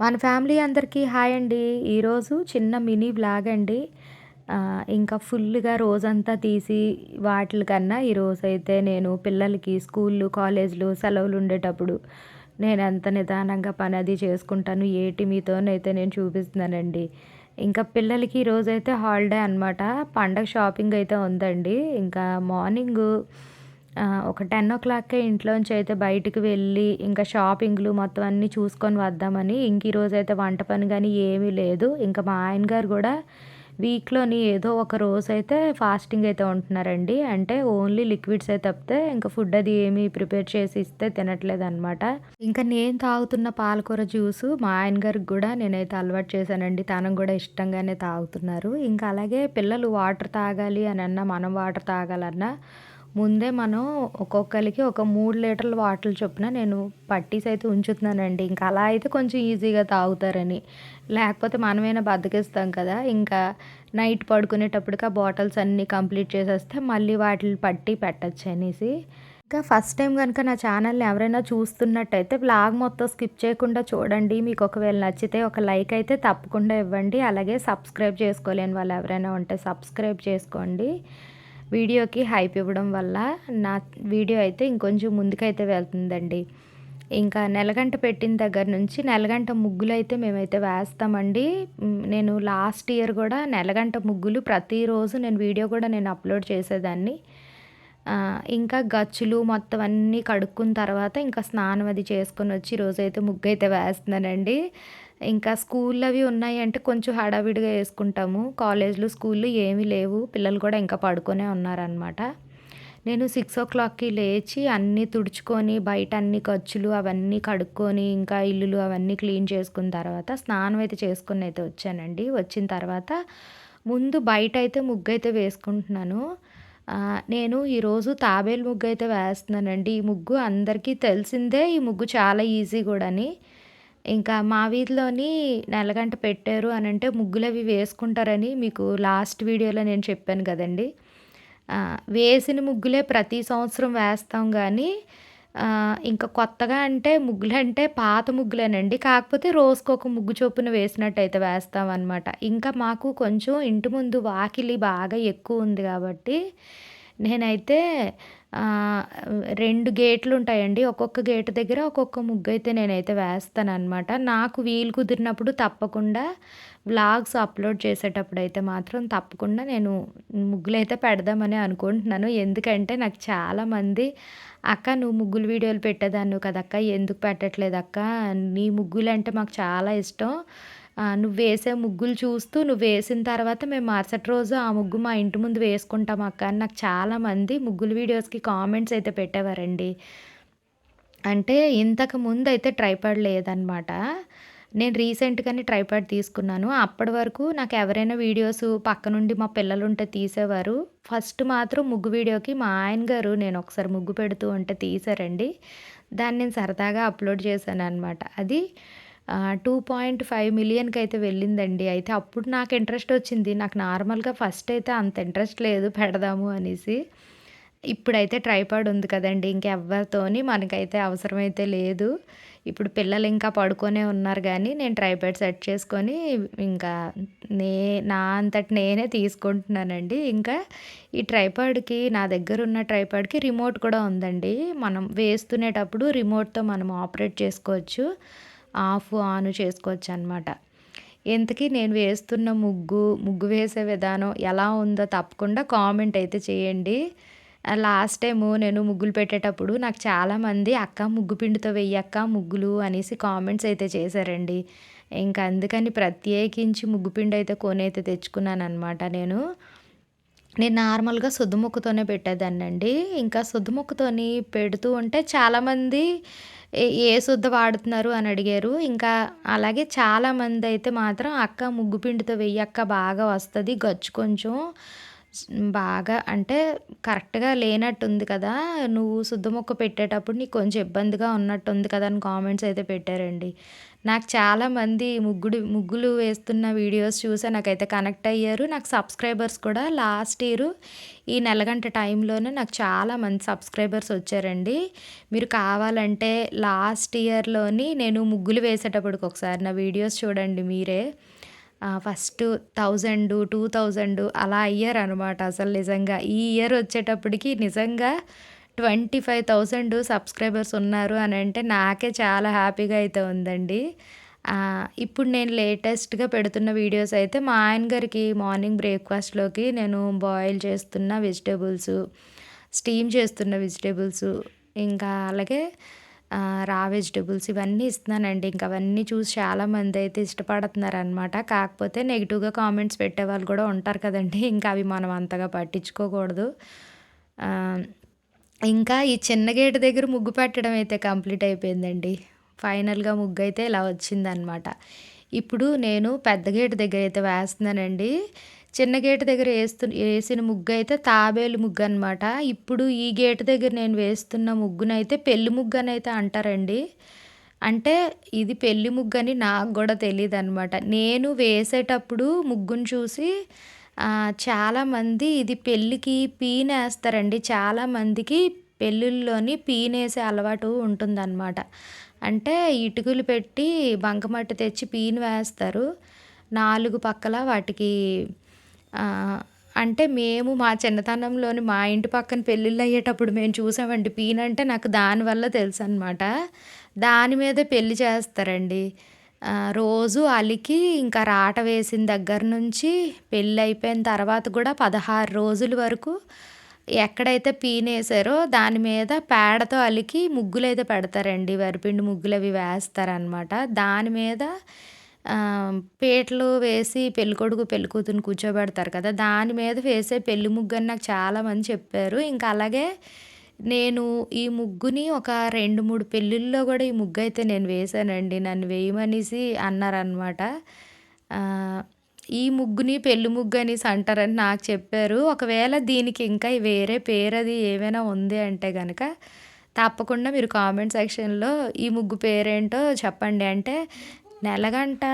మన ఫ్యామిలీ అందరికీ హాయ్ అండి. ఈరోజు చిన్న మినీ బ్లాగ్ అండి. ఇంకా ఫుల్గా రోజంతా తీసి వాటికన్నా అయితే నేను పిల్లలకి స్కూళ్ళు కాలేజీలు సెలవులు ఉండేటప్పుడు నేను ఎంత నిదానంగా పని అది చేసుకుంటాను ఏటి మీతోనైతే నేను చూపిస్తున్నానండి. ఇంకా పిల్లలకి ఈరోజైతే హాలిడే అనమాట పండగ షాపింగ్ అయితే ఉందండి. ఇంకా మార్నింగ్ ఒక టెన్ ఓ క్లాక్కే ఇంట్లోంచి అయితే బయటికి వెళ్ళి ఇంకా షాపింగ్లు మొత్తం అన్నీ చూసుకొని వద్దామని ఇంక ఈరోజు అయితే వంట పని కానీ ఏమీ లేదు. ఇంకా మా ఆయన గారు కూడా వీక్లోని ఏదో ఒక రోజు అయితే ఫాస్టింగ్ అయితే ఉంటున్నారండి. అంటే ఓన్లీ లిక్విడ్స్ అయితే తప్పితే ఇంకా ఫుడ్ అది ఏమి ప్రిపేర్ చేసి ఇస్తే తినట్లేదు అనమాట ఇంకా నేను తాగుతున్న పాలకూర జ్యూస్ మా ఆయన గారికి కూడా నేనైతే అలవాటు చేశానండి. తనం కూడా ఇష్టంగానే తాగుతున్నారు. ఇంకా అలాగే పిల్లలు వాటర్ తాగాలి అని అన్నా మనం వాటర్ తాగాలన్నా ముందే మనం ఒక్కొక్కరికి ఒక మూడు లీటర్ల వాటర్ చొప్పున నేను పట్టీస్ అయితే ఉంచుతున్నానండి. ఇంకా అలా అయితే కొంచెం ఈజీగా తాగుతారని. లేకపోతే మనమైనా బద్దకిస్తాం కదా. ఇంకా నైట్ పడుకునేటప్పటికి ఆ బాటిల్స్ అన్నీ కంప్లీట్ చేసేస్తే మళ్ళీ వాటిని పట్టి పెట్టచ్చు అనేసి. ఇంకా ఫస్ట్ టైం కనుక నా ఛానల్ని ఎవరైనా చూస్తున్నట్టయితే బ్లాగ్ మొత్తం స్కిప్ చేయకుండా చూడండి. మీకు ఒకవేళ నచ్చితే ఒక లైక్ అయితే తప్పకుండా ఇవ్వండి. అలాగే సబ్స్క్రైబ్ చేసుకోలేని వాళ్ళు ఎవరైనా ఉంటే సబ్స్క్రైబ్ చేసుకోండి. వీడియోకి హైప్ ఇవ్వడం వల్ల నా వీడియో అయితే ఇంకొంచెం ముందుకైతే వెళ్తుందండి. ఇంకా నెలగంట పెట్టిన దగ్గర నుంచి నెలగంట ముగ్గులు అయితే మేమైతే వేస్తామండి. నేను లాస్ట్ ఇయర్ కూడా నెలగంట ముగ్గులు ప్రతిరోజు నేను వీడియో కూడా నేను అప్లోడ్ చేసేదాన్ని. ఇంకా గచ్చులు మొత్తం అన్నీ కడుక్కున్న తర్వాత ఇంకా స్నానం అది చేసుకొని వచ్చి రోజైతే ముగ్గు అయితే వేస్తున్నానండి. ఇంకా స్కూల్ అవి ఉన్నాయి అంటే కొంచెం హడావిడిగా వేసుకుంటాము. కాలేజ్లు స్కూళ్ళు ఏమీ లేవు. పిల్లలు కూడా ఇంకా పడుకొనే ఉన్నారనమాట నేను సిక్స్ ఓ క్లాక్కి లేచి అన్నీ తుడుచుకొని బయట అన్ని ఖర్చులు అవన్నీ కడుక్కొని ఇంకా ఇల్లులు అవన్నీ క్లీన్ చేసుకున్న తర్వాత స్నానం అయితే చేసుకుని అయితే వచ్చానండి. వచ్చిన తర్వాత ముందు బయట అయితే ముగ్గు అయితే వేసుకుంటున్నాను. నేను ఈరోజు తాబేలు ముగ్గు అయితే వేస్తున్నానండి. ఈ ముగ్గు అందరికీ తెలిసిందే. ఈ ముగ్గు చాలా ఈజీ కూడాని. ఇంకా మా వీధిలోని నెలగంట పెట్టారు అని అంటే ముగ్గులు అవి వేసుకుంటారని మీకు లాస్ట్ వీడియోలో నేను చెప్పాను కదండి. వేసిన ముగ్గులే ప్రతి సంవత్సరం వేస్తాం కానీ ఇంకా కొత్తగా అంటే ముగ్గులు అంటే పాత ముగ్గులేనండి. కాకపోతే రోజుకొక ముగ్గు చొప్పున వేసినట్టయితే వేస్తామన్నమాట. ఇంకా మాకు కొంచెం ఇంటి ముందు వాకిలి బాగా ఎక్కువ ఉంది కాబట్టి నేనైతే రెండు గేట్లు ఉంటాయండి. ఒక్కొక్క గేటు దగ్గర ఒక్కొక్క ముగ్గు అయితే నేనైతే వేస్తాననమాట నాకు వీలు కుదిరినప్పుడు తప్పకుండా వ్లాగ్స్ అప్లోడ్ చేసేటప్పుడు అయితే మాత్రం తప్పకుండా నేను ముగ్గులు అయితే పెడదామని అనుకుంటున్నాను. ఎందుకంటే నాకు చాలామంది అక్క నువ్వు ముగ్గులు వీడియోలు పెట్టేదాన్ని కదక్క ఎందుకు పెట్టట్లేదు అక్క? నీ ముగ్గులు అంటే మాకు చాలా ఇష్టం. నువ్వు వేసే ముగ్గులు చూస్తూ నువ్వు వేసిన తర్వాత మేము మరుసటి రోజు ఆ ముగ్గు మా ఇంటి ముందు వేసుకుంటాం అక్క అని నాకు చాలామంది ముగ్గులు వీడియోస్కి కామెంట్స్ అయితే పెట్టేవారండి. అంటే ఇంతకు ముందు అయితే ట్రైపాడ్ లేదనమాట నేను రీసెంట్గానే ట్రైపాడ్ తీసుకున్నాను. అప్పటి వరకు నాకు ఎవరైనా వీడియోస్ పక్క నుండి మా పిల్లలు ఉంటే తీసేవారు. ఫస్ట్ మాత్రం ముగ్గు వీడియోకి మా ఆయన గారు నేను ఒకసారి ముగ్గు పెడుతూ ఉంటే తీసారండి. దాన్ని నేను సరదాగా అప్లోడ్ చేశాను అనమాట అది టూ పాయింట్ ఫైవ్ మిలియన్కి అయితే వెళ్ళిందండి. అయితే అప్పుడు నాకు ఇంట్రెస్ట్ వచ్చింది. నాకు నార్మల్గా ఫస్ట్ అయితే అంత ఇంట్రెస్ట్ లేదు పెడదాము అనేసి. ఇప్పుడైతే ట్రైపాడ్ ఉంది కదండి ఇంకెవ్వరితోని మనకైతే అవసరమైతే లేదు. ఇప్పుడు పిల్లలు ఇంకా పడుకొనే ఉన్నారు కానీ నేను ట్రైపాడ్ సెట్ చేసుకొని ఇంకా నే నా అంతటి నేనే తీసుకుంటున్నానండి. ఇంకా ఈ ట్రైపాడ్కి నా దగ్గర ఉన్న ట్రైపాడ్కి రిమోట్ కూడా ఉందండి. మనం వేస్తునేటప్పుడు రిమోట్తో మనం ఆపరేట్ చేసుకోవచ్చు. ఆఫ్ ఆన్ చేసుకోవచ్చు అనమాట ఇంతకీ నేను వేస్తున్న ముగ్గు ముగ్గు వేసే విధానం ఎలా ఉందో తప్పకుండా కామెంట్ అయితే చేయండి. లాస్ట్ టైము నేను ముగ్గులు పెట్టేటప్పుడు నాకు చాలామంది అక్క ముగ్గు పిండితో వెయ్యక్క ముగ్గులు అనేసి కామెంట్స్ అయితే చేశారండి. ఇంకా అందుకని ప్రత్యేకించి ముగ్గు పిండి అయితే కొని అయితే తెచ్చుకున్నాను అనమాట నేను. నేను నార్మల్గా సుద్దుముక్కుతోనే పెట్టేదాన్ని అండి ఇంకా సుద్దుముక్కుతోని పెడుతూ ఉంటే చాలామంది ఏ శుద్ధ వాడుతున్నారు అని అడిగారు. ఇంకా అలాగే చాలామంది అయితే మాత్రం అక్క ముగ్గు పిండితో వెయ్యి అక్క బాగా వస్తుంది గచ్చు కొంచెం బాగా అంటే కరెక్ట్గా లేనట్టుంది కదా. నువ్వు శుద్ధ మొక్క పెట్టేటప్పుడు నీకు కొంచెం ఇబ్బందిగా ఉన్నట్టుంది కదా అని కామెంట్స్ అయితే పెట్టారండి. నాకు చాలామంది ముగ్గుడు ముగ్గులు వేస్తున్న వీడియోస్ చూసి నాకైతే కనెక్ట్ అయ్యారు. నాకు సబ్స్క్రైబర్స్ కూడా లాస్ట్ ఇయర్ ఈ నెలగంట టైంలోనే నాకు చాలా మంది సబ్స్క్రైబర్స్ వచ్చారండి. మీరు కావాలంటే లాస్ట్ ఇయర్లోని నేను ముగ్గులు వేసేటప్పటికి ఒకసారి నా వీడియోస్ చూడండి మీరే. ఫస్ట్ థౌజండ్ టూ థౌజండ్ అలా అయ్యారనమాట అసలు నిజంగా ఈ ఇయర్ వచ్చేటప్పటికి నిజంగా ట్వంటీ ఫైవ్ థౌజండ్ సబ్స్క్రైబర్స్ ఉన్నారు అని అంటే నాకే చాలా హ్యాపీగా అయితే ఉందండి. ఇప్పుడు నేను లేటెస్ట్గా పెడుతున్న వీడియోస్ అయితే మా ఆయన గారికి మార్నింగ్ బ్రేక్ఫాస్ట్లోకి నేను బాయిల్ చేస్తున్న వెజిటేబుల్స్ స్టీమ్ చేస్తున్న వెజిటేబుల్స్ ఇంకా అలాగే రా వెజిటేబుల్స్ ఇవన్నీ ఇస్తున్నానండి. ఇంకా అవన్నీ చూసి చాలామంది అయితే ఇష్టపడుతున్నారు అనమాట కాకపోతే నెగిటివ్గా కామెంట్స్ పెట్టే వాళ్ళు కూడా ఉంటారు కదండి. ఇంకా అవి మనం అంతగా పట్టించుకోకూడదు. ఇంకా ఈ చిన్న గేటు దగ్గర ముగ్గు పెట్టడం అయితే కంప్లీట్ అయిపోయిందండి. ఫైనల్గా ముగ్గు అయితే ఇలా వచ్చిందనమాట ఇప్పుడు నేను పెద్ద గేటు దగ్గర అయితే వేస్తున్నానండి. చిన్న గేటు దగ్గర వేస్తు వేసిన ముగ్గు అయితే తాబేలు ముగ్గు అనమాట ఇప్పుడు ఈ గేటు దగ్గర నేను వేస్తున్న ముగ్గునైతే పెళ్ళి ముగ్గు అని అయితే అంటారండి. అంటే ఇది పెళ్ళి ముగ్గు అని నాకు కూడా తెలియదు అనమాట నేను వేసేటప్పుడు ముగ్గును చూసి చాలామంది ఇది పెళ్ళికి పీనేస్తారండి. చాలామందికి పెళ్ళిళ్ళలోని పీనేసే అలవాటు ఉంటుందన్నమాట. అంటే ఇటుకలు పెట్టి బంకమట్టి తెచ్చి పీను వేస్తారు. నాలుగు పక్కల వాటికి అంటే మేము మా చిన్నతనంలోని మా ఇంటి పక్కన పెళ్ళిళ్ళు అయ్యేటప్పుడు మేము చూసామండి. పీన్ అంటే నాకు దానివల్ల తెలుసు అనమాట దాని మీద పెళ్ళి చేస్తారండి. రోజు అలికి ఇంకా రాట వేసిన దగ్గర నుంచి పెళ్ళి అయిపోయిన తర్వాత కూడా పదహారు రోజుల వరకు ఎక్కడైతే పీనేసారో దాని మీద పేడతో అలికి ముగ్గులు అయితే పెడతారండి. వరిపిండి ముగ్గులు అవి వేస్తారనమాట దాని మీద పీటలు వేసి పెళ్ళికొడుకు పెళ్ళికూతురుని కూర్చోబెడతారు కదా. దాని మీద వేసే పెళ్ళి ముగ్గు అని నాకు చాలామంది చెప్పారు. ఇంకా అలాగే నేను ఈ ముగ్గుని ఒక రెండు మూడు పెళ్ళిళ్ళలో కూడా ఈ ముగ్గు అయితే నేను వేశానండి. నన్ను వేయమనేసి అన్నారనమాట ఈ ముగ్గుని పెళ్ళి ముగ్గు అనేసి అంటారని నాకు చెప్పారు. ఒకవేళ దీనికి ఇంకా వేరే పేరు అది ఏమైనా ఉంది అంటే కనుక తప్పకుండా మీరు కామెంట్ సెక్షన్లో ఈ ముగ్గు పేరేంటో చెప్పండి. అంటే నెలగంట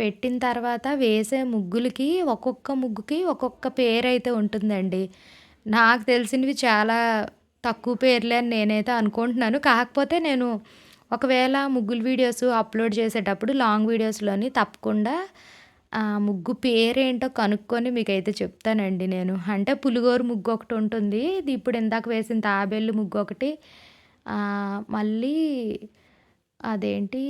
పెట్టిన తర్వాత వేసే ముగ్గులకి ఒక్కొక్క ముగ్గుకి ఒక్కొక్క పేరు అయితే ఉంటుందండి. నాకు తెలిసినవి చాలా తక్కువ పేర్లే అని నేనైతే అనుకుంటున్నాను. కాకపోతే నేను ఒకవేళ ముగ్గులు వీడియోస్ అప్లోడ్ చేసేటప్పుడు లాంగ్ వీడియోస్లోని తప్పకుండా ముగ్గు పేరేంటో కనుక్కొని మీకైతే చెప్తానండి నేను. అంటే పులిగోరు ముగ్గు ఒకటి ఉంటుంది. ఇది ఇప్పుడు ఇందాక వేసిన తాబేళ్ళు ముగ్గు ఒకటి. మళ్ళీ అదేంటి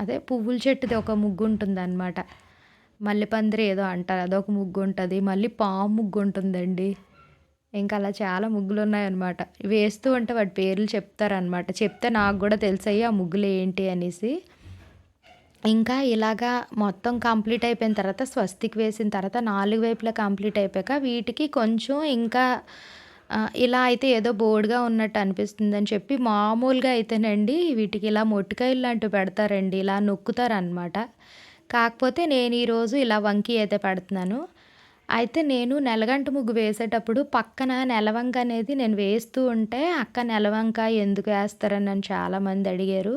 అదే పువ్వుల చెట్టుది ఒక ముగ్గు ఉంటుందన్నమాట. మల్లెపందిరి ఏదో అంటారు. అదొక ముగ్గు ఉంటుంది. మళ్ళీ పాము ముగ్గు ఉంటుందండి. ఇంకా అలా చాలా ముగ్గులు ఉన్నాయన్నమాట వేస్తూ ఉంటే వాటి పేర్లు చెప్తారనమాట చెప్తే నాకు కూడా తెలిసాయి ఆ ముగ్గులు ఏంటి అనేసి. ఇంకా ఇలాగా మొత్తం కంప్లీట్ అయిపోయిన తర్వాత స్వస్తికి వేసిన తర్వాత నాలుగు వైపులా కంప్లీట్ అయిపోయాక వీటికి కొంచెం ఇంకా ఇలా అయితే ఏదో బోర్డ్గా ఉన్నట్టు అనిపిస్తుందని చెప్పి మామూలుగా అయితేనండి వీటికి ఇలా మొట్టికాయలు లాంటివి పెడతారండి ఇలా నొక్కుతారనమాట కాకపోతే నేను ఈరోజు ఇలా వంకి అయితే పెడుతున్నాను. అయితే నేను నెలగంట ముగ్గు వేసేటప్పుడు పక్కన నెలవంక అనేది నేను వేస్తూ ఉంటే అక్క నెలవంక ఎందుకు వేస్తారని నన్ను చాలామంది అడిగారు.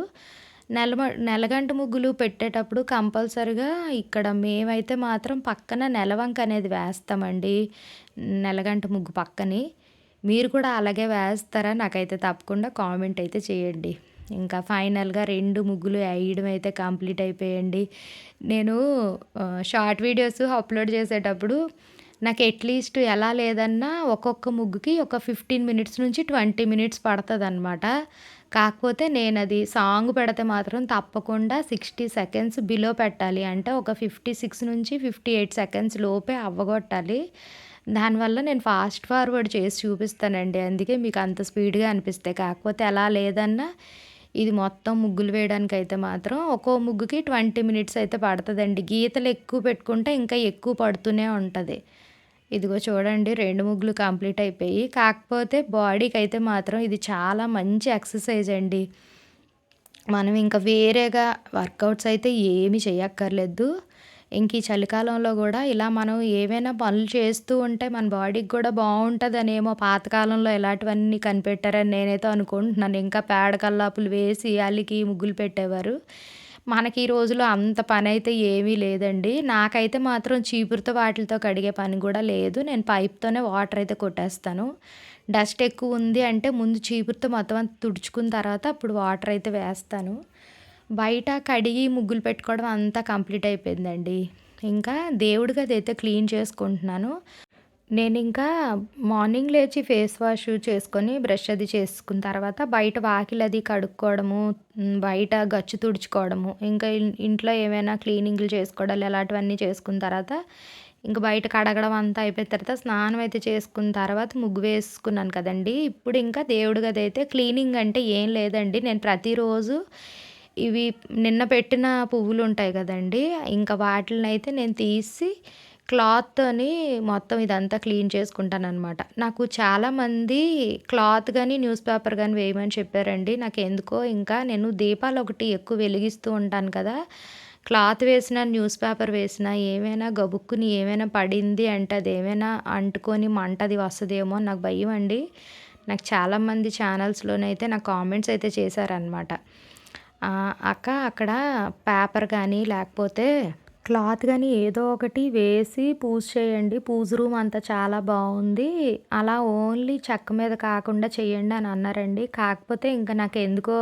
నెలమ నెలగంట ముగ్గులు పెట్టేటప్పుడు కంపల్సరిగా ఇక్కడ మేమైతే మాత్రం పక్కన నెలవంక అనేది వేస్తామండి నెలగంట ముగ్గు పక్కని. మీరు కూడా అలాగే వేస్తారా? నాకైతే తప్పకుండా కామెంట్ అయితే చేయండి. ఇంకా ఫైనల్గా రెండు ముగ్గులు వేయడం అయితే కంప్లీట్ అయిపోయండి. నేను షార్ట్ వీడియోస్ అప్లోడ్ చేసేటప్పుడు నాకు అట్లీస్ట్ ఎలా లేదన్నా ఒక్కొక్క ముగ్గుకి ఒక ఫిఫ్టీన్ మినిట్స్ నుంచి ట్వంటీ మినిట్స్ పడుతుంది అనమాట కాకపోతే నేను అది సాంగ్ పెడితే మాత్రం తప్పకుండా సిక్స్టీ సెకండ్స్ బిలో పెట్టాలి. అంటే ఒక ఫిఫ్టీ సిక్స్ నుంచి ఫిఫ్టీ ఎయిట్ సెకండ్స్ లోపే అవ్వగొట్టాలి. దానివల్ల నేను ఫాస్ట్ ఫార్వర్డ్ చేసి చూపిస్తానండి. అందుకే మీకు అంత స్పీడ్గా అనిపిస్తాయి కాకపోతే ఎలా లేదన్నా ఇది మొత్తం ముగ్గులు వేయడానికి అయితే మాత్రం ఒక్కో ముగ్గుకి ట్వంటీ మినిట్స్ అయితే పడుతుందండి. గీతలు ఎక్కువ పెట్టుకుంటే ఇంకా ఎక్కువ పడుతూనే ఉంటుంది. ఇదిగో చూడండి రెండు ముగ్గులు కంప్లీట్ అయిపోయి. కాకపోతే బాడీకి అయితే మాత్రం ఇది చాలా మంచి ఎక్సర్సైజ్ అండి. మనం ఇంకా వేరేగా వర్కౌట్స్ అయితే ఏమి చేయక్కర్లేదు ఇంక ఈ చలికాలంలో కూడా ఇలా మనం ఏవైనా పనులు చేస్తూ ఉంటే మన బాడీకి కూడా బాగుంటుందనేమో పాతకాలంలో ఇలాంటివన్నీ కనిపెట్టారని నేనైతే అనుకుంటున్నాను ఇంకా పేడ కల్లాపులు వేసి అలికి ముగ్గులు పెట్టేవారు మనకి ఈ రోజుల్లో అంత పని అయితే ఏమీ లేదండి. నాకైతే మాత్రం చీపురుతో వాటితో కడిగే పని కూడా లేదు. నేను పైప్‌తోనే వాటర్ అయితే కొట్టేస్తాను. డస్ట్ ఎక్కువ ఉంది అంటే ముందు చీపురుతో మొత్తం అంత తుడుచుకున్న తర్వాత అప్పుడు వాటర్ అయితే వేస్తాను. బయట కడిగి ముగ్గులు పెట్టుకోవడం అంతా కంప్లీట్ అయిపోయిందండి. ఇంకా దేవుడికి గది అయితే క్లీన్ చేసుకుంటున్నాను. నేను ఇంకా మార్నింగ్ లేచి ఫేస్ వాష్ చేసుకొని బ్రష్ అది చేసుకున్న తర్వాత బయట వాకిలది కడుక్కోవడము, బయట గచ్చు తుడుచుకోవడము, ఇంకా ఇంట్లో ఏమైనా క్లీనింగ్‌లు చేసుకోవడాలు అలాంటివన్నీ చేసుకున్న తర్వాత ఇంక బయట కడగడం అంతా అయిపోయిన తర్వాత స్నానం అయితే చేసుకున్న తర్వాత ముగ్గు వేసుకున్నాను కదండీ! ఇప్పుడు ఇంకా దేవుడి గది అయితే క్లీనింగ్ అంటే ఏం లేదండి. నేను ప్రతిరోజు ఇవి నిన్న పెట్టిన పువ్వులు ఉంటాయి కదండీ! ఇంకా వాటిలనైతే నేను తీసి క్లాత్‌తోని మొత్తం ఇదంతా క్లీన్ చేసుకుంటాను అనమాట నాకు చాలామంది క్లాత్ కానీ న్యూస్ పేపర్ కానీ వేయమని చెప్పారండి. నాకు ఎందుకో ఇంకా నేను దీపాలు ఒకటి ఎక్కువ వెలిగిస్తూ ఉంటాను కదా! క్లాత్ వేసినా, న్యూస్ పేపర్ వేసినా ఏమైనా గబుక్కుని ఏమైనా పడింది అంటే అది ఏమైనా అంటుకొని మంట అది వస్తదేమో అని నాకు భయమండి. నాకు చాలామంది ఛానల్స్‌లోనైతే నాకు కామెంట్స్ అయితే చేశారనమాట. "అక్క అక్కడ పేపర్ కానీ లేకపోతే క్లాత్ కానీ ఏదో ఒకటి వేసి పూజ చేయండి. పూజ రూమ్ అంతా చాలా బాగుంది అలా ఓన్లీ చెక్క మీద కాకుండా చేయండి" అని అన్నారండి. కాకపోతే ఇంక నాకెందుకో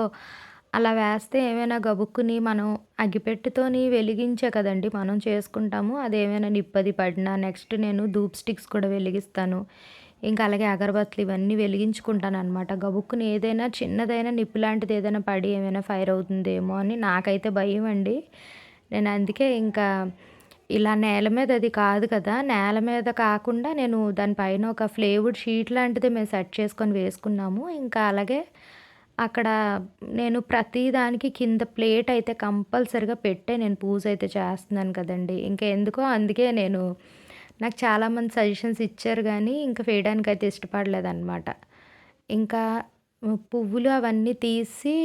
అలా వేస్తే ఏమైనా గబుక్కుని మనం అగ్గిపెట్టెతోని వెలిగించే కదండీ మనం చేసుకుంటాము. అదేమైనా నిప్పది పడినా నెక్స్ట్ నేను ధూప్ స్టిక్స్ కూడా వెలిగిస్తాను. ఇంకా అలాగే అగరబత్తులు ఇవన్నీ వెలిగించుకుంటాననమాట. గబుక్కుని ఏదైనా చిన్నదైనా నిప్పు లాంటిది ఏదైనా పడి ఏమైనా ఫైర్ అవుతుందేమో అని నాకైతే భయం అండి నేను అందుకే ఇంకా ఇలా నేల మీద అది కాదు కదా! నేల మీద కాకుండా నేను దానిపైన ఒక ఫ్లేవుడ్ షీట్ లాంటిది మేము సెట్ చేసుకొని వేసుకున్నాము. ఇంకా అలాగే అక్కడ నేను ప్రతి దానికి కింద ప్లేట్ అయితే కంపల్సరిగా పెట్టే నేను పూజ అయితే చేస్తున్నాను కదండీ! ఇంకా ఎందుకో అందుకే నేను నాకు చాలామంది సజెషన్స్ ఇచ్చారు గానీ, ఇంక ఇష్టపడలేదు ఇష్టపడలేదనమాట. ఇంకా పువ్వులు అవన్నీ తీసి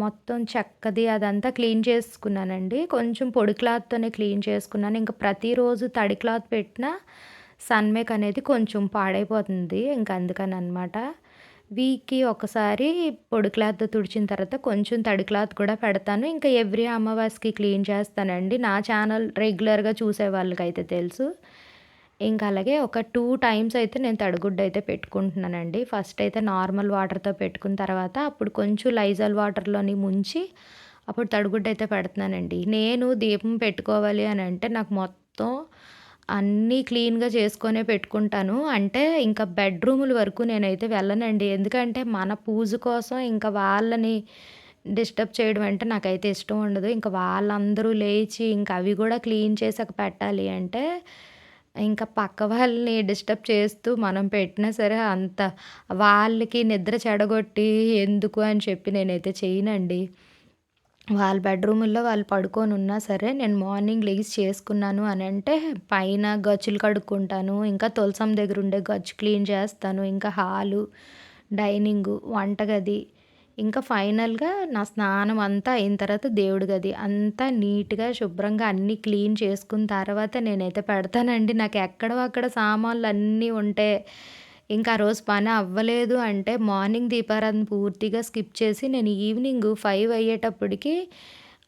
మొత్తం చెక్కది అదంతా క్లీన్ చేసుకున్నానండి. కొంచెం పొడి క్లాత్‌తోనే క్లీన్ చేసుకున్నాను. ఇంకా ప్రతిరోజు తడి క్లాత్ పెట్టినా సన్‌మేక్ అనేది కొంచెం పాడైపోతుంది. ఇంకా అందుకని అనమాట వీక్‌కి ఒకసారి పొడి క్లాత్ తుడిచిన తర్వాత కొంచెం తడి క్లాత్ కూడా పెడతాను. ఇంకా ఎవ్రీ అమావాస్యకి క్లీన్ చేస్తానండి. నా ఛానల్ రెగ్యులర్‌గా చూసే వాళ్ళకైతే తెలుసు. ఇంకా అలాగే ఒక టూ టైమ్స్ అయితే నేను తడిగుడ్డ అయితే పెట్టుకుంటున్నానండి. ఫస్ట్ అయితే నార్మల్ వాటర్‌తో పెట్టుకున్న తర్వాత అప్పుడు కొంచెం లైజాల్ వాటర్‌లోని ముంచి అప్పుడు తడిగుడ్డ అయితే పెడుతున్నానండి. నేను దీపం పెట్టుకోవాలి అని అంటే నాకు మొత్తం అన్నీ క్లీన్‌గా చేసుకొనే పెట్టుకుంటాను. అంటే ఇంకా బెడ్‌రూముల వరకు నేనైతే వెళ్ళనండి. ఎందుకంటే మన పూజ కోసం ఇంకా వాళ్ళని డిస్టర్బ్ చేయడం అంటే నాకైతే ఇష్టం ఉండదు. ఇంకా వాళ్ళందరూ లేచి ఇంక అవి కూడా క్లీన్ చేసాక పెట్టాలి అంటే ఇంకా పక్క వాళ్ళని డిస్టర్బ్ చేస్తూ మనం పెట్టినా సరే అంత వాళ్ళకి నిద్ర చెడగొట్టి ఎందుకు అని చెప్పి నేనైతే చేయనండి. వాళ్ళ బెడ్రూమ్లో వాళ్ళు పడుకొని ఉన్నా సరే నేను మార్నింగ్ లెగిసి చేసుకున్నాను అని అంటే పైన గచ్చులు కడుక్కుంటాను. ఇంకా తులసం దగ్గర ఉండే గచ్చు క్లీన్ చేస్తాను. ఇంకా హాలు, డైనింగు, వంటగది ఇంకా ఫైనల్‌గా నా స్నానం అంతా అయిన తర్వాత దేవుడి గది అంతా నీట్‌గా శుభ్రంగా అన్నీ క్లీన్ చేసుకున్న తర్వాత నేనైతే పెడతానండి. నాకు ఎక్కడో అక్కడ సామాన్లు అన్నీ ఉంటే ఇంకా ఆ రోజు పని అవ్వలేదు అంటే మార్నింగ్ దీపారాధన పూర్తిగా స్కిప్ చేసి నేను ఈవినింగ్ ఫైవ్ అయ్యేటప్పటికి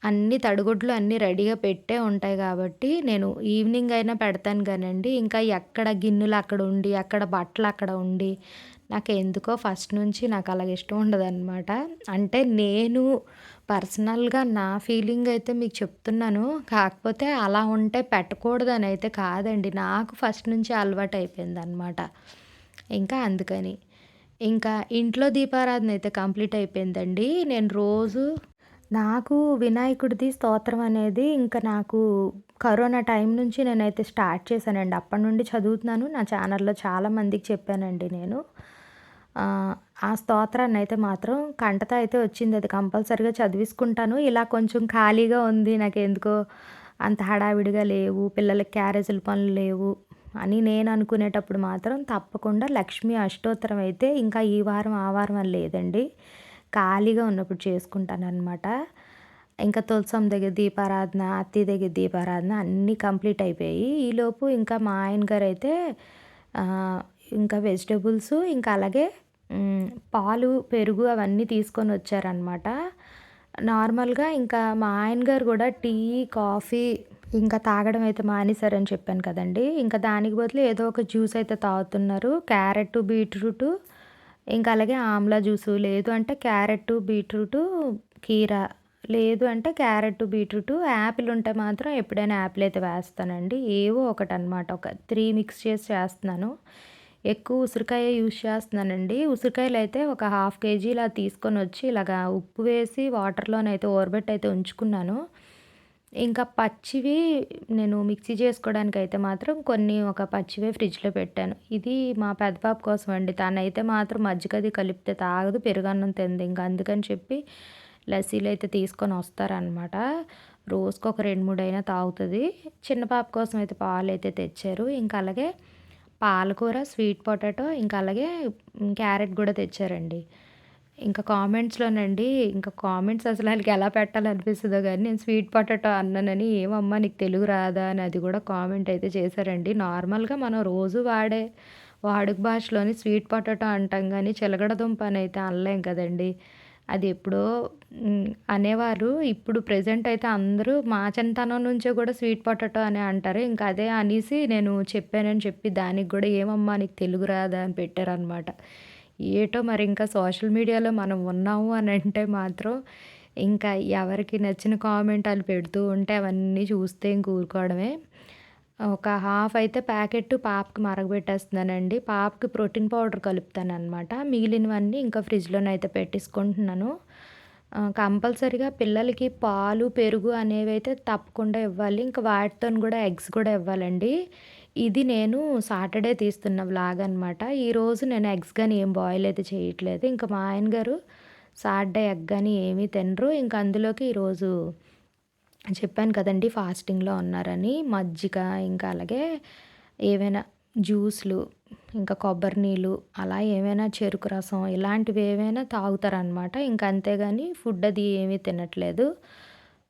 అన్ని తడిగుడ్లు అన్నీ రెడీగా పెట్టే ఉంటాయి కాబట్టి నేను ఈవినింగ్ అయినా పెడతాను కానండి ఇంకా ఎక్కడ గిన్నెలు అక్కడ ఉండి, అక్కడ బట్టలు అక్కడ ఉండి నాకు ఎందుకో ఫస్ట్ నుంచి నాకు అలాగ ఇష్టం ఉండదనమాట. అంటే నేను పర్సనల్‌గా నా ఫీలింగ్ అయితే మీకు చెప్తున్నాను. కాకపోతే అలా ఉంటే పెట్టకూడదని అయితే కాదండి. నాకు ఫస్ట్ నుంచి అలవాటు అయిపోయిందనమాట ఇంకా అందుకని. ఇంకా ఇంట్లో దీపారాధన అయితే కంప్లీట్ అయిపోయిందండి. నేను రోజు నాకు వినాయకుడిది స్తోత్రం అనేది ఇంకా నాకు కరోనా టైం నుంచి నేనైతే స్టార్ట్ చేశానండి. అప్పటి నుండి చదువుతున్నాను. నా ఛానల్‌లో చాలా మందికి చెప్పానండి నేను. ఆ స్తోత్రాన్ని అయితే మాత్రం కంటత అయితే వచ్చింది. అది కంపల్సరీగా చదివిసుకుంటాను. ఇలా కొంచెం ఖాళీగా ఉంది. నాకు ఎందుకో అంత హడావిడిగా లేవు. పిల్లలకి క్యారేజీల పనులు లేవు అని నేను అనుకునేటప్పుడు మాత్రం తప్పకుండా లక్ష్మీ అష్టోత్తరం అయితే ఇంకా ఈ వారం, ఆ వారం అని లేదండి. ఖాళీగా ఉన్నప్పుడు చేసుకుంటాను అనమాట ఇంకా తులసం దగ్గర దీపారాధన, అత్తి దగ్గర దీపారాధన అన్నీ కంప్లీట్ అయిపోయాయి. ఈలోపు ఇంకా మా ఆయన గారైతే అయితే ఇంకా వెజిటబుల్స్ ఇంకా అలాగే పాలు, పెరుగు అవన్నీ తీసుకొని వచ్చారనమాట నార్మల్‌గా ఇంకా మా ఆయన గారు కూడా టీ, కాఫీ ఇంకా తాగడం అయితే మానేశారని చెప్పాను కదండీ! ఇంకా దానికి బదులు ఏదో ఒక జ్యూస్ అయితే తాగుతున్నారు. క్యారెట్, బీట్రూటు ఇంకా అలాగే ఆమ్లా జ్యూసు. లేదు అంటే క్యారెట్ బీట్రూటు, కీర. లేదు అంటే క్యారెట్, బీట్రూటు, యాపిల్ ఉంటే మాత్రం ఎప్పుడైనా యాపిల్ అయితే వేస్తానండి. ఏవో ఒకటి అనమాట ఒక త్రీ మిక్స్ చేసి చేస్తున్నాను. ఎక్కువ ఉసిరికాయ యూజ్ చేస్తున్నానండి. ఉసిరికాయలు అయితే ఒక హాఫ్ కేజీ ఇలా తీసుకొని వచ్చి ఇలాగా ఉప్పు వేసి వాటర్‌లోనైతే ఓరబెట్టి అయితే ఉంచుకున్నాను. ఇంకా పచ్చివి నేను మిక్సీ చేసుకోవడానికి అయితే మాత్రం కొన్ని ఒక పచ్చివే ఫ్రిడ్జ్‌లో పెట్టాను. ఇది మా పెద్ద పాప కోసం అండి. తనైతే మాత్రం మజ్జిగది కలిపితే తాగదు. పెరుగన్నం తింది ఇంకా అందుకని చెప్పి లస్సీలు అయితే తీసుకొని వస్తారనమాట. రోజుకొక 2, 3 అయినా తాగుతుంది చిన్న పాప కోసం అయితే పాలు అయితే తెచ్చారు. ఇంకా అలాగే పాలకూర, స్వీట్ పొటాటో ఇంకా అలాగే క్యారెట్ కూడా తెచ్చారండి. ఇంకా కామెంట్స్‌లోనండి ఇంకా కామెంట్స్ అసలు వాళ్ళకి ఎలా పెట్టాలనిపిస్తుందో కానీ నేను స్వీట్ పొటాటో అన్నానని "ఏమమ్మా నీకు తెలుగు రాదా?" అని అది కూడా కామెంట్ అయితే చేశారండి. నార్మల్‌గా మనం రోజు వాడే వాడుక భాషలోని స్వీట్ పొటాటో అంటాం కానీ చిలగడ దుంప అనైతే అనలేం కదండీ! అది ఎప్పుడో అనేవారు. ఇప్పుడు ప్రజెంట్ అయితే అందరూ మా చిన్నతనం నుంచే కూడా స్వీట్ పొటాటో అనే అంటారు. ఇంకా అదే అనేసి నేను చెప్పానని చెప్పి దానికి కూడా "ఏమమ్మా నీకు తెలుగు రాదా?" అని పెట్టారనమాట. ఏటో మరి ఇంకా సోషల్ మీడియాలో మనం ఉన్నాము అని అంటే మాత్రం ఇంకా ఎవరికి నచ్చిన కామెంట్ వాళ్ళు పెడుతూ ఉంటే అవన్నీ చూస్తే ఇంక ఊరుకోవడమే. ఒక హాఫ్ అయితే ప్యాకెట్ పాపకి మరగబెట్టేస్తున్నానండి. పాపకి ప్రోటీన్ పౌడర్ కలుపుతాను అనమాట మిగిలినవన్నీ ఇంకా ఫ్రిడ్జ్‌లోనైతే పెట్టేసుకుంటున్నాను. కంపల్సరిగా కంపల్సరీగా పిల్లలకి పాలు, పెరుగు అనేవి అయితే తప్పకుండా ఇవ్వాలి. ఇంకా వాటితో కూడా ఎగ్స్ కూడా ఇవ్వాలండి. ఇది నేను సాటర్డే తీస్తున్న వ్లాగ్ అనమాట. ఈరోజు నేను ఎగ్స్ కానీ ఏం బాయిల్ అయితే చేయట్లేదు. ఇంకా మా ఆయన గారు సాటర్డే ఎగ్ కానీ ఏమీ తినరు. ఇంకా అందులోకి ఈరోజు చెప్పాను కదండీ! ఫాస్టింగ్‌లో ఉన్నారని. మజ్జిగ ఇంకా అలాగే ఏవైనా జ్యూస్‌లు, ఇంకా కొబ్బరి నీళ్ళు అలా ఏమైనా చెరుకు రసం ఇలాంటివి ఏవైనా తాగుతారనమాట. ఇంక అంతేగాని ఫుడ్ అది ఏమీ తినట్లేదు.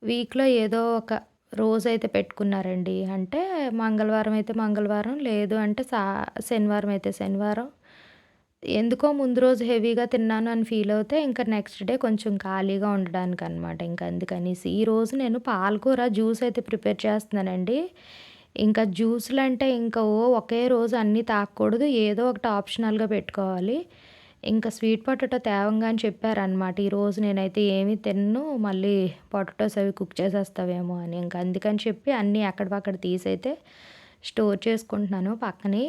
వీక్‌లో ఏదో ఒక రోజు అయితే పెట్టుకున్నారండి. అంటే మంగళవారం అయితే మంగళవారం, లేదు అంటే సా శనివారం అయితే శనివారం. ఎందుకో ముందు రోజు హెవీగా తిన్నాను అని ఫీల్ అవుతే ఇంకా నెక్స్ట్ డే కొంచెం ఖాళీగా ఉండడానికనమాట. ఇంకా అందుకనేసి. ఈరోజు నేను పాలకూర జ్యూస్ అయితే ప్రిపేర్ చేస్తున్నానండి. ఇంకా జ్యూస్‌లంటే ఇంకా ఓ ఒకే రోజు అన్నీ తాకూడదు ఏదో ఒకటి ఆప్షనల్‌గా పెట్టుకోవాలి. ఇంకా స్వీట్ పొటాటో తేవంగా అని చెప్పారనమాట. ఈరోజు నేనైతే ఏమీ తిన్ను మళ్ళీ పొటాటోస్ అవి కుక్ చేసేస్తావేమో అని. ఇంకా అందుకని చెప్పి అన్నీ ఎక్కడివక్కడ తీసైతే స్టోర్ చేసుకుంటున్నాను పక్కనే.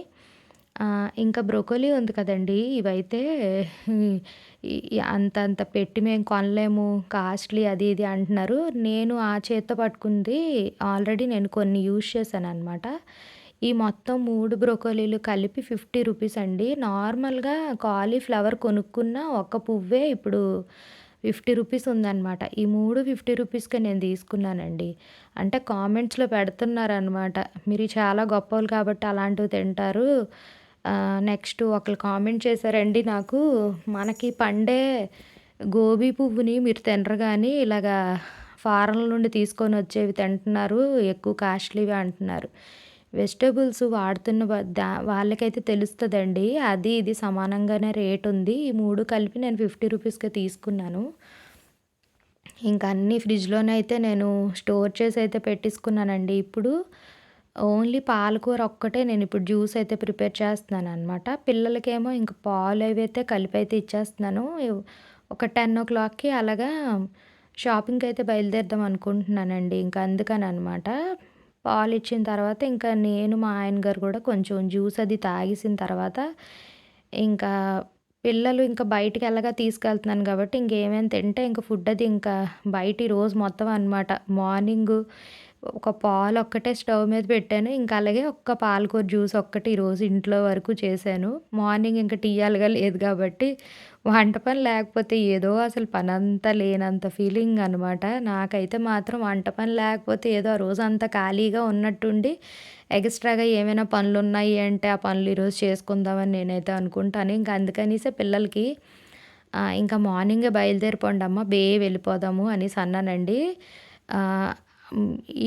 ఇంకా బ్రొకోలీ ఉంది కదండీ! ఇవైతే ఈ అంతంత పెట్టి మేము కొనలేము. కాస్ట్‌లీ అది ఇది అంటున్నారు. నేను ఆ చేత్తో పట్టుకుంది ఆల్రెడీ నేను కొన్ని యూజ్ చేశాననమాట. ఈ మొత్తం 3 బ్రొకోలీలు కలిపి 50 రూపీస్ అండి. నార్మల్‌గా కాలీఫ్లవర్ కొనుక్కున్న ఒక్క పువ్వే ఇప్పుడు 50 రూపీస్ ఉందనమాట. ఈ 3 50 రూపీస్‌కే నేను తీసుకున్నానండి. అంటే కామెంట్స్‌లో పెడుతున్నారనమాట. మీరు చాలా గొప్పోళ్ళు కాబట్టి అలాంటివి తింటారు. నెక్స్ట్ ఒకరు కామెంట్ చేశారండి నాకు. మనకి పండే గోబీ పువ్వుని మీరు తినరు కానీ ఇలాగా ఫారెన్‌ల నుండి తీసుకొని వచ్చేవి తింటున్నారు. ఎక్కువ కాస్ట్‌లీవి అంటున్నారు. వెజిటబుల్స్ వాడుతున్న దా వాళ్ళకైతే తెలుస్తుందండి అది ఇది సమానంగానే రేట్ ఉంది. ఈ మూడు కలిపి నేను ఫిఫ్టీ రూపీస్కి తీసుకున్నాను. ఇంకా అన్నీ ఫ్రిడ్జ్‌లోనే అయితే నేను స్టోర్ చేసి అయితే పెట్టేసుకున్నానండి. ఇప్పుడు ఓన్లీ పాలకూర ఒక్కటే నేను ఇప్పుడు జ్యూస్ అయితే ప్రిపేర్ చేస్తున్నాను అనమాట పిల్లలకేమో ఇంక పాలు అవి అయితే కలిపి అయితే ఇచ్చేస్తున్నాను. ఒక 10:00కి అలాగా షాపింగ్కి అయితే బయలుదేరుదాం అనుకుంటున్నానండి. ఇంకా అందుకని అనమాట పాలు ఇచ్చిన తర్వాత ఇంకా నేను, మా ఆయన గారు కూడా కొంచెం జ్యూస్ అది తాగేసిన తర్వాత ఇంకా పిల్లలు ఇంకా బయటికి ఎలాగా తీసుకెళ్తున్నాను కాబట్టి ఇంకేమైనా తింటే ఇంకా ఫుడ్ అది ఇంకా బయట ఈ రోజు మొత్తం అనమాట. మార్నింగు ఒక పాలు ఒక్కటే స్టవ్ మీద పెట్టాను. ఇంకా అలాగే ఒక్క పాలకూర జ్యూస్ ఒక్కటి ఈరోజు ఇంట్లో వరకు చేశాను. మార్నింగ్ ఇంకా టీ ఎలాగా లేదు కాబట్టి వంట పని లేకపోతే ఏదో అసలు పని అంతా లేనంత ఫీలింగ్ అనమాట. నాకైతే మాత్రం వంట పని లేకపోతే ఏదో ఆ రోజు అంతా ఖాళీగా ఉన్నట్టుండి ఎక్స్‌ట్రాగా ఏమైనా పనులున్నాయి అంటే ఆ పనులు ఈరోజు చేసుకుందామని నేనైతే అనుకుంటాను. ఇంక అందుకనేసే పిల్లలకి ఇంకా మార్నింగే బయలుదేరిపోండమ్మ బే వెళ్ళిపోదాము అనేసి అన్నానండి.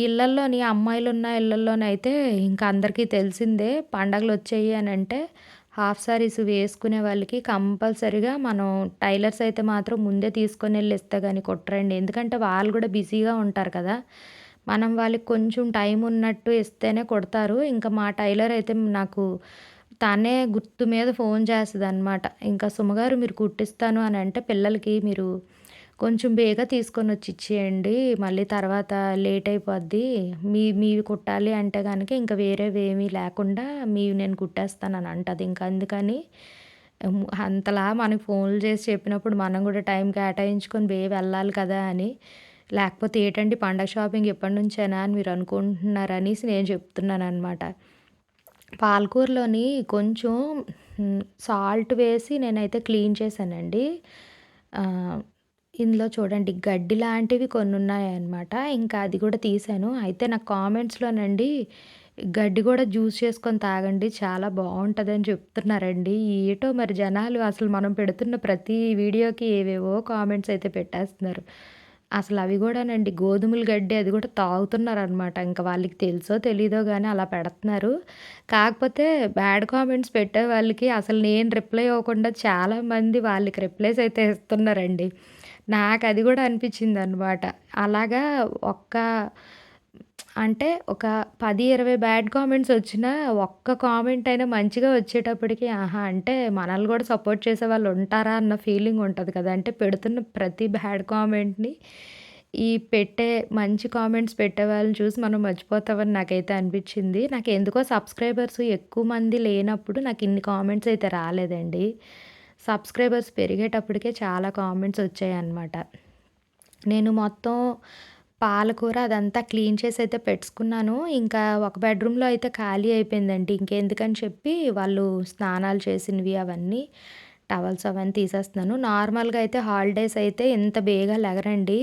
ఇళ్ళల్లోని అమ్మాయిలు ఉన్న ఇళ్ళల్లోనే ఇళ్ళల్లోనైతే ఇంక అందరికీ తెలిసిందే పండగలు వచ్చాయి అని అంటే హాఫ్ సారీస్ వేసుకునే వాళ్ళకి కంపల్సరిగా మనం టైలర్స్ అయితే మాత్రం ముందే తీసుకొని వెళ్ళి ఇస్తే కానీ కుట్టరండి. ఎందుకంటే వాళ్ళు కూడా బిజీగా ఉంటారు కదా. మనం వాళ్ళకి కొంచెం టైం ఉన్నట్టు ఇస్తేనే కుడతారు. ఇంకా మా టైలర్ అయితే నాకు తనే గుర్తు మీద ఫోన్ చేస్తుంది అనమాట ఇంకా సుమగారు మీరు కుట్టిస్తాను అని అంటే పిల్లలకి మీరు కొంచెం బేగా తీసుకొని వచ్చి ఇచ్చేయండి. మళ్ళీ తర్వాత లేట్ అయిపోద్ది. మీ మీవి కుట్టాలి అంటే కనుక ఇంకా వేరేవి ఏమీ లేకుండా మీవి నేను కుట్టేస్తానని అంటది. ఇంకా అందుకని అంతలా మనకి ఫోన్లు చేసి చెప్పినప్పుడు మనం కూడా టైం కేటాయించుకొని బే వెళ్ళాలి కదా అని. లేకపోతే ఏంటండి పండగ షాపింగ్ ఎప్పటి నుంచేనా అని మీరు అనుకుంటున్నారనేసి నేను చెప్తున్నాను అనమాట పాలకూరలోని కొంచెం సాల్ట్ వేసి నేనైతే క్లీన్ చేశానండి. ఇందులో చూడండి గడ్డి లాంటివి కొన్ని ఉన్నాయన్నమాట ఇంకా అది కూడా తీసాను. అయితే నా కామెంట్స్లోనండి గడ్డి కూడా జ్యూస్ చేసుకొని తాగండి చాలా బాగుంటుందని చెప్తున్నారండి. ఏటో మరి జనాలు అసలు మనం పెడుతున్న ప్రతి వీడియోకి ఏవేవో కామెంట్స్ అయితే పెట్టేస్తున్నారు. అసలు అవి కూడానండి గోధుమల గడ్డి అది కూడా తాగుతున్నారనమాట ఇంకా వాళ్ళకి తెలుసో తెలీదో కానీ అలా పెడుతున్నారు. కాకపోతే బ్యాడ్ కామెంట్స్ పెట్టే వాళ్ళకి అసలు నేను రిప్లై అవ్వకుండా చాలామంది వాళ్ళకి రిప్లైస్ అయితే ఇస్తున్నారండి. నాకు అది కూడా అనిపించింది అనమాట అలాగా ఒక్క అంటే ఒక పది ఇరవై బ్యాడ్ కామెంట్స్ వచ్చినా ఒక్క కామెంట్ అయినా మంచిగా వచ్చేటప్పటికి ఆహా అంటే మనల్ని కూడా సపోర్ట్ చేసే వాళ్ళు ఉంటారా అన్న ఫీలింగ్ ఉంటుంది కదా. అంటే పెడుతున్న ప్రతి బ్యాడ్ కామెంట్ని ఈ పెట్టే మంచి కామెంట్స్ పెట్టే వాళ్ళని చూసి మనం మర్చిపోతామని నాకైతే అనిపించింది. నాకు ఎందుకో సబ్స్క్రైబర్స్ ఎక్కువ మంది లేనప్పుడు నాకు ఇన్ని కామెంట్స్ అయితే రాలేదండి. సబ్స్క్రైబర్స్ పెరిగేటప్పటికే చాలా కామెంట్స్ వచ్చాయన్నమాట. నేను మొత్తం పాలకూర అదంతా క్లీన్ చేసి అయితే పెట్టుకున్నాను. ఇంకా ఒక బెడ్రూమ్లో అయితే ఖాళీ అయిపోయిందండి. ఇంకెందుకని చెప్పి వాళ్ళు స్నానాలు చేసినవి అవన్నీ టవల్స్ అవన్నీ తీసేస్తున్నాను. నార్మల్గా అయితే హాలిడేస్ అయితే ఎంత బేగా లెగరండి.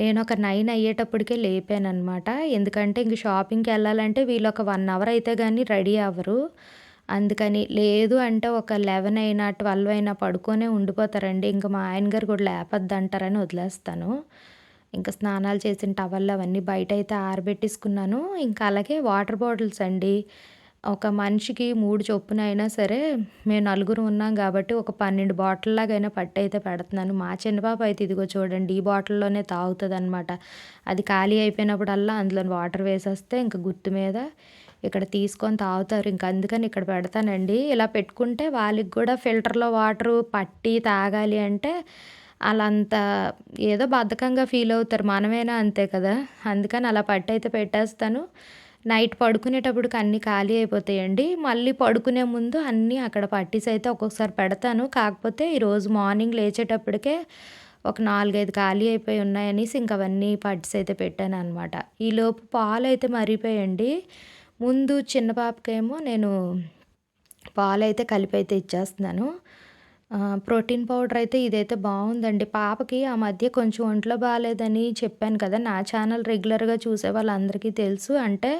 నేను ఒక నైన్ అయ్యేటప్పటికే లేపాను అనమాట ఎందుకంటే ఇంక షాపింగ్కి వెళ్ళాలంటే వీళ్ళు ఒక వన్ అవర్ అయితే కానీ రెడీ అవ్వరు. అందుకని లేదు అంటే ఒక లెవెన్ అయినా ట్వెల్వ్ అయినా పడుకొనే ఉండిపోతారండి. ఇంకా మా ఆయన గారు కూడా లేపొద్దంటారని వదిలేస్తాను. ఇంకా స్నానాలు చేసిన టవల్ అవన్నీ బయట అయితే ఆరబెట్టేసుకున్నాను. ఇంకా అలాగే వాటర్ బాటిల్స్ అండి. ఒక మనిషికి మూడు చొప్పున అయినా సరే మేము నలుగురు ఉన్నాం కాబట్టి ఒక పన్నెండు బాటిల్లాగైనా పట్టి అయితే పెడుతున్నాను. మా చిన్నపాప అయితే ఇదిగో చూడండి ఈ బాటిల్లోనే తాగుతుంది అనమాట అది ఖాళీ అయిపోయినప్పుడల్లా అందులో వాటర్ వేసేస్తే ఇంకా గుర్తు మీద ఇక్కడ తీసుకొని తాగుతారు. ఇంక అందుకని ఇక్కడ పెడతానండి. ఇలా పెట్టుకుంటే వాళ్ళకి కూడా ఫిల్టర్లో వాటరు పట్టి తాగాలి అంటే అంత ఏదో బద్ధకంగా ఫీల్ అవుతారు. మనమేనా అంతే కదా? అందుకని అలా పట్టి అయితే పెట్టేస్తాను. నైట్ పడుకునేటప్పుడు అన్నీ ఖాళీ అయిపోతాయండి. మళ్ళీ పడుకునే ముందు అన్నీ అక్కడ పట్టీస్ అయితే ఒక్కొక్కసారి పెడతాను. కాకపోతే ఈరోజు మార్నింగ్ లేచేటప్పటికే ఒక నాలుగైదు ఖాళీ అయిపోయి ఉన్నాయనేసి ఇంక అవన్నీ పట్టిస్ అయితే పెట్టాను అనమాట ఈలోపు పాలు అయితే మరిపోయండి ముందు చిన్న పాపకేమో నేను పాలైతే కలిపి అయితే ఇచ్చేస్తున్నాను ప్రోటీన్ పౌడర్ అయితే ఇదైతే బాగుందండి. పాపకి ఆ మధ్య కొంచెం ఒంట్లో బాగాలేదని చెప్పాను కదా నా ఛానల్ రెగ్యులర్గా చూసే వాళ్ళందరికీ తెలుసు. అంటే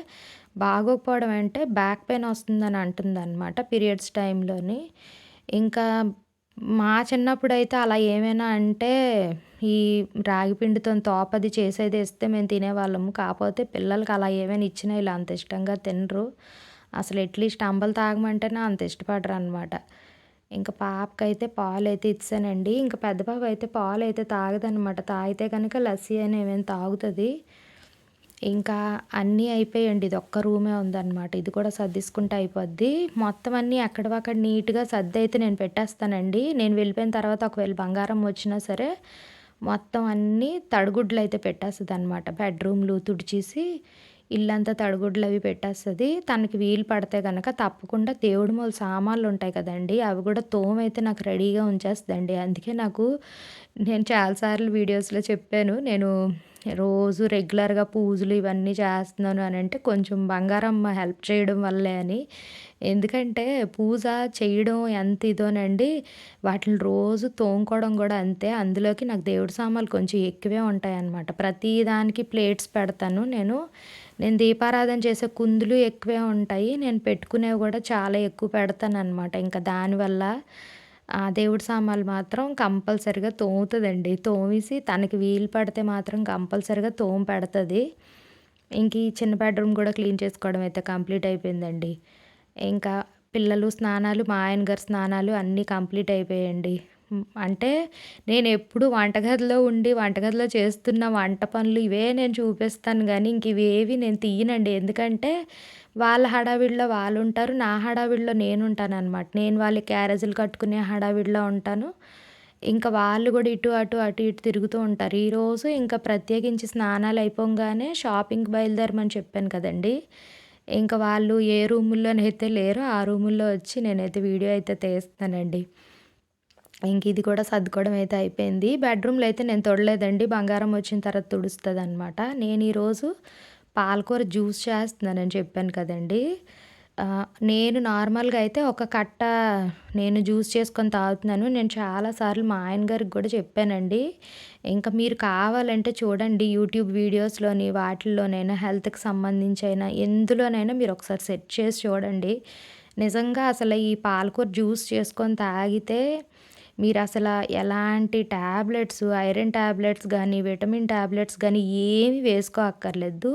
బాగోకపోవడం అంటే బ్యాక్ పెయిన్ వస్తుందని అంటుంది అనమాట పీరియడ్స్ టైంలోని. ఇంకా మా చిన్నప్పుడు అయితే అలా ఏమైనా అంటే ఈ రాగి పిండితో తోపది చేసేది ఇస్తే మేము తినేవాళ్ళము. కాకపోతే పిల్లలకి అలా ఏమైనా ఇచ్చినా ఇలా అంత ఇష్టంగా తినరు. అసలు ఎట్లీస్ట్ అంబలు తాగమంటేనే అంత ఇష్టపడరు అనమాట ఇంకా పాపకైతే పాలు అయితే ఇచ్చానండి. ఇంకా పెద్ద పాప అయితే పాలు అయితే తాగదనమాట తాగితే కనుక లస్సీ అని ఏమైనా తాగుతుంది. ఇంకా అన్నీ అయిపోయండి ఇది ఒక్క రూమే ఉందన్నమాట. ఇది కూడా సర్దిసుకుంటే అయిపోద్ది. మొత్తం అన్నీ అక్కడ నీట్గా సర్ది అయితే నేను పెట్టేస్తానండి. నేను వెళ్ళిపోయిన తర్వాత ఒకవేళ బంగారం వచ్చినా సరే మొత్తం అన్నీ తడిగుడ్లు అయితే పెట్టేస్తుంది అనమాట బెడ్రూమ్లు తుడిచేసి ఇల్లంతా తడిగుడ్లు అవి పెట్టేస్తుంది. తనకి వీలు పడితే కనుక తప్పకుండా దేవుడి మూల సామాన్లు ఉంటాయి కదండి అవి కూడా తోమైతే నాకు రెడీగా ఉంచేస్తుందండి. అందుకే నాకు నేను చాలాసార్లు వీడియోస్లో చెప్పాను నేను రోజు రెగ్యులర్గా పూజలు ఇవన్నీ చేస్తున్నాను అని అంటే కొంచెం బంగారమ్మ హెల్ప్ చేయడం వల్లే అని. ఎందుకంటే పూజ చేయడం ఎంత ఇదోనండి వాటిని రోజు తోముకోవడం కూడా అంతే. అందులోకి నాకు దేవుడి సామాన్లు కొంచెం ఎక్కువే ఉంటాయి అన్నమాట ప్రతి దానికి ప్లేట్స్ పెడతాను నేను. నేను దీపారాధన చేసే కుందులు ఎక్కువే ఉంటాయి. నేను పెట్టుకునేవి కూడా చాలా ఎక్కువ పెడతాను అనమాట ఇంకా దానివల్ల ఆ దేవుడి సామాన్లు మాత్రం కంపల్సరిగా తోముతుందండి. తోమేసి తనకి వీలు పడితే మాత్రం కంపల్సరిగా తోము పెడుతుంది. ఇంక ఈ చిన్న బెడ్రూమ్ కూడా క్లీన్ చేసుకోవడం అయితే కంప్లీట్ అయిపోయిందండి. ఇంకా పిల్లలు స్నానాలు, మా ఆయన గారి స్నానాలు అన్నీ కంప్లీట్ అయిపోయాయండి. అంటే నేను ఎప్పుడు వంటగదిలో ఉండి, వంటగదిలో చేస్తున్న వంట పనులు ఇవే నేను చూపిస్తాను కానీ ఇంక ఇవేవి నేను తీయనండి. ఎందుకంటే, వాళ్ళ హడావిడిలో వాళ్ళు ఉంటారు నా హడావిడిలో నేను ఉంటానన్నమాట నేను వాళ్ళ క్యారేజీలు కట్టుకునే హడావిడిలో ఉంటాను. ఇంకా వాళ్ళు కూడా ఇటు, అటు, అటు, ఇటు తిరుగుతూ ఉంటారు. ఈరోజు ఇంకా ప్రత్యేకించి స్నానాలు అయిపోగానే షాపింగ్‌కి బయలుదేరమని చెప్పాను కదండీ! ఇంక వాళ్ళు ఏ రూముల్లోనైతే లేరో, ఆ రూముల్లో వచ్చి నేనైతే వీడియో అయితే తీస్తానండి ఇంక ఇది కూడా సర్దుకోవడం అయితే అయిపోయింది. బెడ్‌రూమ్‌లో అయితే నేను తొడలేదండి. బంగారం వచ్చిన తర్వాత తుడుస్తుంది అనమాట నేను ఈరోజు పాలకూర జ్యూస్ చేస్తున్నానని చెప్పాను కదండీ! నేను నార్మల్‌గా అయితే ఒక కట్ట నేను జ్యూస్ చేసుకొని తాగుతున్నాను. నేను చాలా సార్లు మా ఆయన గారికి కూడా చెప్పానండి. ఇంకా మీరు కావాలంటే చూడండి యూట్యూబ్ వీడియోస్‌లోని వాటిల్లోనైనా హెల్త్‌కి సంబంధించైనా ఎందులోనైనా మీరు ఒకసారి సెర్చ్ చేసి చూడండి. నిజంగా అసలు ఈ పాలకూర జ్యూస్ చేసుకొని తాగితే మీరు అసలు ఎలాంటి టాబ్లెట్స్, ఐరన్ ట్యాబ్లెట్స్ కానీ విటమిన్ ట్యాబ్లెట్స్ కానీ ఏమి వేసుకోక్కర్లేదు.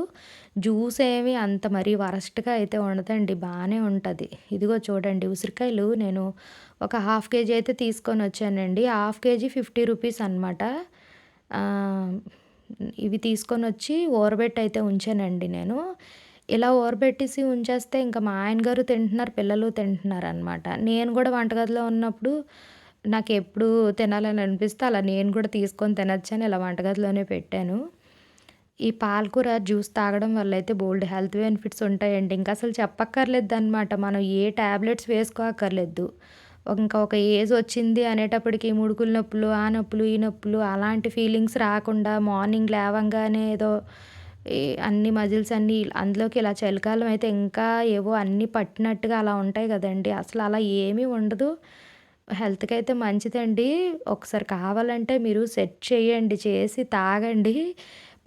జ్యూస్ ఏమి అంత మరీ వరస్ట్‌గా అయితే ఉండదండి. బాగానే ఉంటుంది ఇదిగో చూడండి ఉసిరికాయలు నేను ఒక హాఫ్ కేజీ అయితే తీసుకొని వచ్చానండి హాఫ్ కేజీ 50 రూపీస్ అనమాట. ఇవి తీసుకొని వచ్చి ఓరబెట్టి అయితే ఉంచానండి నేను. ఇలా ఓరబెట్టేసి ఉంచేస్తే ఇంకా మా ఆయన గారు తింటున్నారు, పిల్లలు తింటున్నారు అనమాట నేను కూడా వంటగదిలో ఉన్నప్పుడు నాకు ఎప్పుడు తినాలని అనిపిస్తే అలా నేను కూడా తీసుకొని తినొచ్చని ఇలా వంటగదిలోనే పెట్టాను. ఈ పాలకూర జ్యూస్ తాగడం వల్ల అయితే బోల్డ్ హెల్త్ బెనిఫిట్స్ ఉంటాయండి. ఇంకా అసలు చెప్పక్కర్లేదు అనమాట మనం ఏ టాబ్లెట్స్ వేసుకోక్కర్లేదు. ఇంకా ఒక ఏజ్ వచ్చింది అనేటప్పటికి ముడుకుల నొప్పులు, ఆ నొప్పులు, ఈ నొప్పులు అలాంటి ఫీలింగ్స్ రాకుండా మార్నింగ్ లేవంగానే ఏదో అన్ని మజిల్స్ అన్నీ అందులోకి ఇలా చలికాలం అయితే ఇంకా ఏవో అన్నీ పట్టినట్టుగా అలా ఉంటాయి కదండి అసలు అలా ఏమీ ఉండదు. హెల్త్‌కి అయితే మంచిదండి. ఒకసారి కావాలంటే మీరు సెట్ చేయండి. చేసి తాగండి.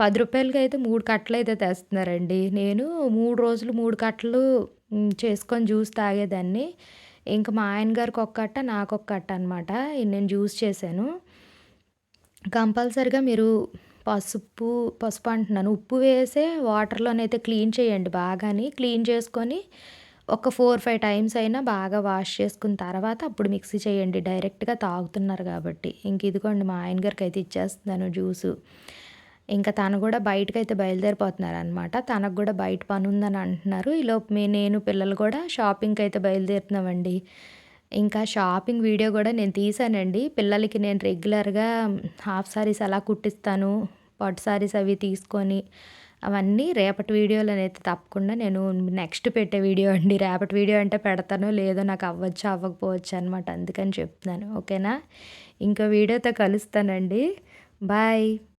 పది రూపాయలకి అయితే మూడు కట్టలు అయితే తెస్తున్నారండి. నేను మూడు రోజులు మూడు కట్టలు చేసుకొని జ్యూస్ తాగేదాన్ని. ఇంక మా ఆయన గారికి ఒక కట్ట, నాకు ఒక కట్ట అనమాట. నేను జ్యూస్ చేశాను. కంపల్సరీగా మీరు పసుపు, పసుపు అంటున్నాను. ఉప్పు వేసే వాటర్‌లోనైతే క్లీన్ చేయండి బాగాని. క్లీన్ చేసుకొని ఒక 4, 5 టైమ్స్ అయినా బాగా వాష్ చేసుకున్న తర్వాత అప్పుడు మిక్సీ చేయండి. డైరెక్ట్‌గా తాగుతున్నారు కాబట్టి. ఇంక ఇదిగోండి మా ఆయన గారికి అయితే ఇచ్చేస్తున్నాను జ్యూసు. ఇంకా తను కూడా బయటకి అయితే బయలుదేరిపోతున్నారు అనమాట తనకు కూడా బయట పని ఉందని అంటున్నారు. ఈలోపు మీ నేను పిల్లలు కూడా షాపింగ్కి అయితే బయలుదేరుతున్నామండి. ఇంకా షాపింగ్ వీడియో కూడా నేను తీసానండి పిల్లలకి నేను రెగ్యులర్‌గా హాఫ్ సారీస్ ఎలా కుట్టిస్తాను, పట్టు సారీస్ అవి తీసుకొని అవన్నీ రేపటి వీడియోలోనైతే తప్పకుండా నేను నెక్స్ట్ పెట్టే వీడియో అండి. రేపటి వీడియో అంటే పెడతానో లేదో నాకు అవ్వచ్చు, అవ్వకపోవచ్చు అనమాట. అందుకని చెప్తున్నాను. ఓకేనా? ఇంకో వీడియోతో కలుస్తానండి. బాయ్.